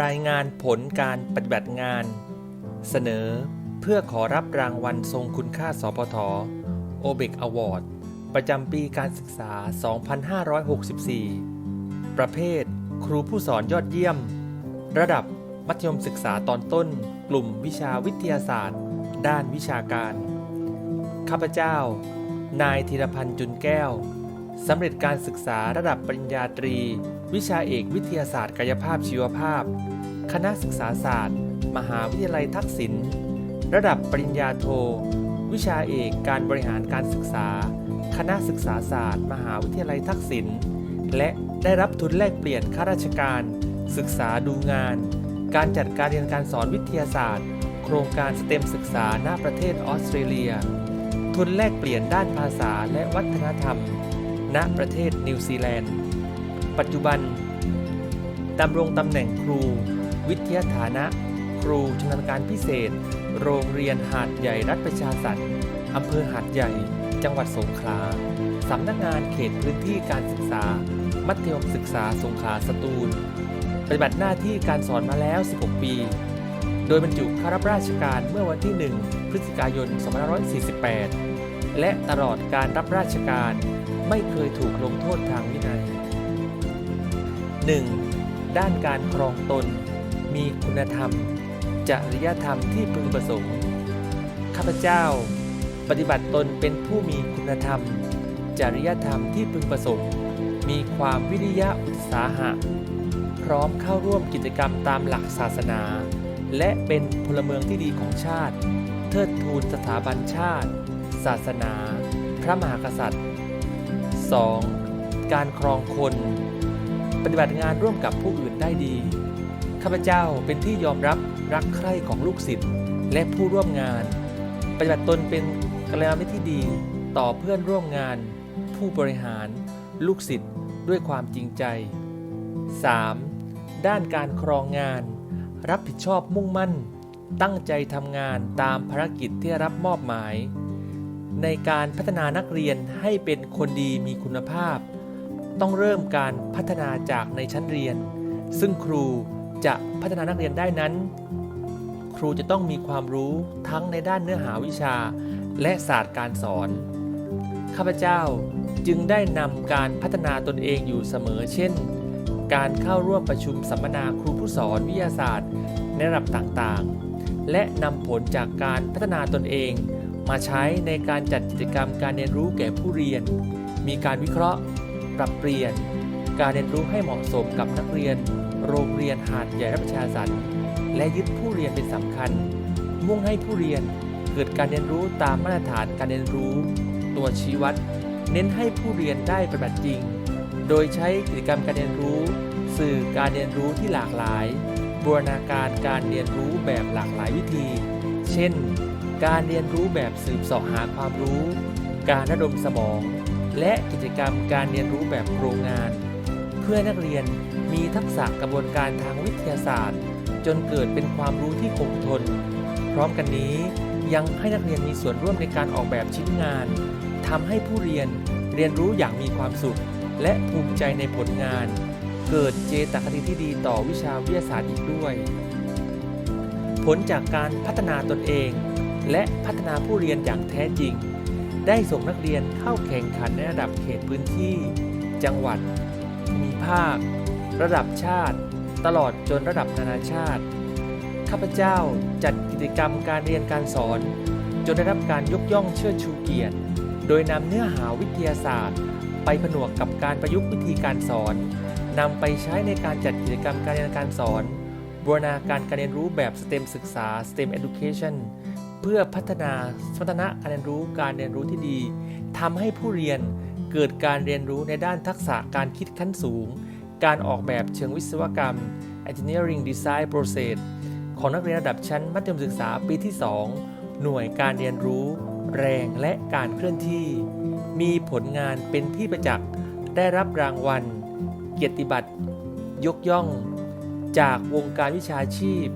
รายงานผลการปฏิบัติงาน เสนอเพื่อขอรับรางวัลทรงคุณค่าสพทโอเบกอวอร์ดประจำปีการศึกษา 2564 ประเภท ครูผู้สอนยอดเยี่ยม ระดับมัธยมศึกษาตอนต้น กลุ่มวิชาวิทยาศาสตร์ ด้านวิชาการ ข้าพเจ้า นายธีรพันธ์จุนแก้ว สำเร็จการศึกษาระดับปริญญาตรี วิชาเอกวิทยาศาสตร์กายภาพชีวภาพ คณะศึกษาศาสตร์ มหาวิทยาลัยทักษิณระดับปริญญาโท วิชาเอกการบริหารการศึกษา คณะศึกษาศาสตร์ มหาวิทยาลัยทักษิณและได้รับทุนแลกเปลี่ยนข้าราชการ ศึกษาดูงาน การจัดการเรียนการสอนวิทยาศาสตร์ โครงการสเต็มศึกษาหน้าประเทศออสเตรเลีย ทุนแลกเปลี่ยนด้านภาษาและวัฒนธรรม ณประเทศนิวซีแลนด์ ปัจจุบันดำรงตำแหน่งครู วิทยาฐานะ ครูชำนาญการพิเศษ โรงเรียนหาดใหญ่รัฐประชาสันอำเภอหาดใหญ่ จังหวัดสงขลาสำนักงานเขตพื้นที่การศึกษา มัธยมศึกษาสงขลาสตูล ปฏิบัติหน้าที่การสอนมาแล้ว 16 ปี โดยบรรจุข้ารับราชการเมื่อวันที่ 1 พฤศจิกายน 2548 และตลอดการรับราชการไม่เคยถูกลงโทษทางวินัย 1. ด้านการครองตน มีคุณธรรม จริยธรรมที่พึงประสงค์ ข้าพเจ้า ปฏิบัติตนเป็นผู้มีคุณธรรม จริยธรรมที่พึงประสงค์ มีความวิริยะอุตสาหะ พร้อมเข้าร่วมกิจกรรมตามหลักศาสนา และเป็นพลเมืองที่ดีของชาติ เทิดทูนสถาบันชาติ ศาสนา พระมหากษัตริย์ 2. การครองคน ปฏิบัติงานร่วมกับผู้อื่นได้ดี ข้าพเจ้าเป็นที่ยอมรับรักใคร่ของลูกศิษย์และผู้ร่วมงาน ปฏิบัติตนเป็นกัลยาณมิตรที่ดีต่อเพื่อนร่วมงาน ผู้บริหาร ลูกศิษย์ด้วยความจริงใจ 3. ด้านการครองงาน รับผิดชอบมุ่งมั่น ตั้งใจทำงานตามภารกิจที่รับมอบหมาย ในการพัฒนานักเรียนให้เป็นคนดีมีคุณภาพ ต้องเริ่มการพัฒนาจากในชั้นเรียน ซึ่งครูจะพัฒนานักเรียนได้นั้น ครูจะต้องมีความรู้ทั้งในด้านเนื้อหาวิชา และศาสตร์การสอน ข้าพเจ้าจึงได้นำการพัฒนาตนเองอยู่เสมอ เช่น การเข้าร่วมประชุมสัมมนาครูผู้สอนวิทยาศาสตร์ในระดับต่างๆ และนำผลจากการพัฒนาตนเอง มาใช้ในการจัดกิจกรรมการเรียนรู้แก่ผู้เรียน มีการวิเคราะห์ ปรับเปลี่ยน การเรียนรู้ให้เหมาะสมกับนักเรียน โรงเรียนหาดใหญ่รัฐประชาสันและยึดผู้เรียนเป็นสำคัญ มุ่งให้ผู้เรียนเกิดการเรียนรู้ตามมาตรฐานการเรียนรู้ ตัวชี้วัด เน้นให้ผู้เรียนได้ปฏิบัติจริง โดยใช้กิจกรรมการเรียนรู้ สื่อการเรียนรู้ที่หลากหลาย บูรณาการการเรียนรู้แบบหลากหลายวิธี เช่น การเรียนรู้แบบสืบเสาะหาความรู้ การระดมสมอง และกิจกรรมการเรียนรู้แบบโครงงาน เพื่อนักเรียนมีทักษะกระบวนการทางวิทยาศาสตร์ จนเกิดเป็นความรู้ที่คงทน พร้อมกันนี้ยังให้นักเรียนมีส่วนร่วมในการออกแบบชิ้นงานทำให้ผู้เรียนเรียนรู้อย่างมีความสุข และภูมิใจในผลงาน เกิดเจตคติที่ดีต่อวิชาวิทยาศาสตร์อีกด้วย ผลจากการพัฒนาตนเอง และพัฒนาผู้เรียนอย่างแท้จริง ได้ส่งนักเรียนเข้าแข่งขันในระดับเขตพื้นที่ จังหวัดมิภาค ระดับชาติ ตลอดจนระดับนานาชาติ ข้าพเจ้าจัดกิจกรรมการเรียนการสอน จนได้รับการยกย่องเชิดชูเกียรติ โดยนำเนื้อหาวิทยาศาสตร์ ไปผนวกกับการประยุกต์วิธีการสอนนำไปใช้ในการจัดกิจกรรมการเรียนการสอน บูรณาการการเรียนรู้แบบ STEM ศึกษา STEM Education เพื่อพัฒนาสมรรถนะการเรียนรู้การเรียนรู้ที่ดีทำให้ผู้เรียนเกิดการเรียนรู้ในด้านทักษะการคิดขั้นสูง การออกแบบเชิงวิศวกรรม Engineering Design Process ของนักเรียนระดับชั้นมัธยมศึกษาปีที่ 2 หน่วยการเรียนรู้ แรงและการเคลื่อนที่ มีผลงานเป็นที่ประจักษ์ได้รับรางวัล เกียรติบัตร ยกย่อง จากวงการวิชาชีพ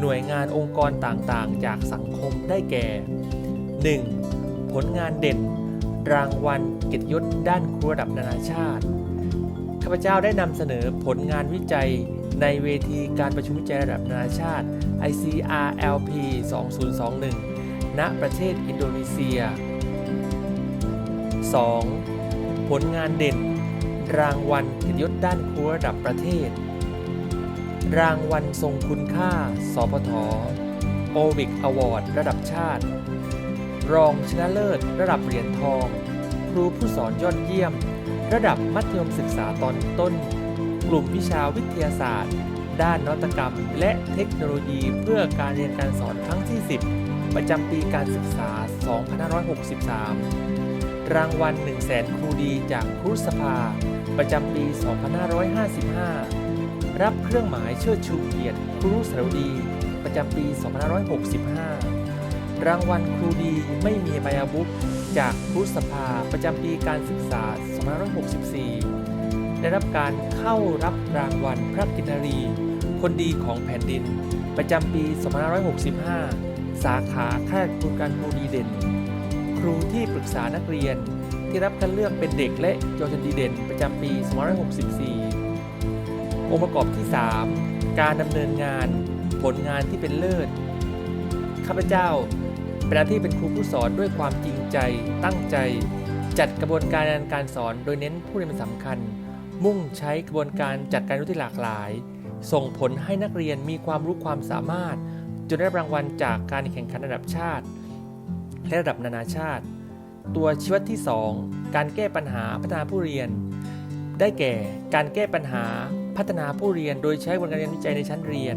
หน่วยงานองค์กรต่างๆ จากสังคมได้แก่ 1. ผลงานเด่น รางวัลเกียรติยศด้านครูระดับนานาชาติข้าพเจ้าได้นำเสนอผลงานวิจัยในเวทีการประชุมวิจัยระดับนานาชาติ ICRLP 2021 ณประเทศอินโดนีเซีย 2. ผลงานเด่น รางวัลเกียรติยศด้านครูระดับประเทศ รางวัลทรงคุณค่า สพทโอวิกอวอร์ดระดับชาติ รองชนะเลิศระดับเหรียญทอง ครูผู้สอนยอดเยี่ยม ระดับมัธยมศึกษาตอนต้น กลุ่มวิชาวิทยาศาสตร์ ด้านนวัตกรรม และเทคโนโลยีเพื่อการเรียนการสอนครั้งที่ 10 ประจำปีการศึกษา 2563 รางวัล 1 0 0 0 0แสนครูดีจากครูสภา ประจำปี 2555 รับเครื่องหมายเชิดชูเกียรติครูสรดี ประจำปี 2565 รางวัลครูดีไม่มีใบอาวุธจากครูสภา ประจำปีการศึกษา 2564 ได้รับการเข้ารับรางวัลพระกินรี คนดีของแผ่นดิน ประจำปี 2565 สาขาข้าราชการครูดีเด่น ครูที่ปรึกษานักเรียนที่รับคัดเลือกเป็นเด็กและเยาวชนดีเด่นประจำปี 2564 องค์ประกอบที่ 3 การดำเนินงาน ผลงานที่เป็นเลิศ ข้าพเจ้าเป็นหน้าที่เป็นครูผู้สอนด้วยความจริงใจ ตั้งใจ จัดกระบวนการการสอนโดยเน้นผู้เรียนเป็นสำคัญ มุ่งใช้กระบวนการจัดการรู้ที่หลากหลาย ส่งผลให้นักเรียนมีความรู้ความสามารถ จนได้รางวัลจากการแข่งขันระดับชาติ และระดับนานาชาติ ตัวชี้วัดที่ 2 การแก้ปัญหาพัฒนาผู้เรียน ได้แก่การแก้ปัญหาพัฒนาผู้เรียน โดยใช้กระบวนการเรียนวิจัยในชั้นเรียน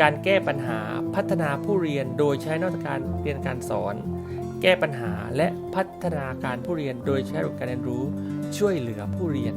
การแก้ปัญหาพัฒนาผู้เรียน โดยใช้นวัตการเรียนการสอน แก้ปัญหาและพัฒนาการผู้เรียน โดยใช้ระบบการเรียนรู้ ช่วยเหลือผู้เรียน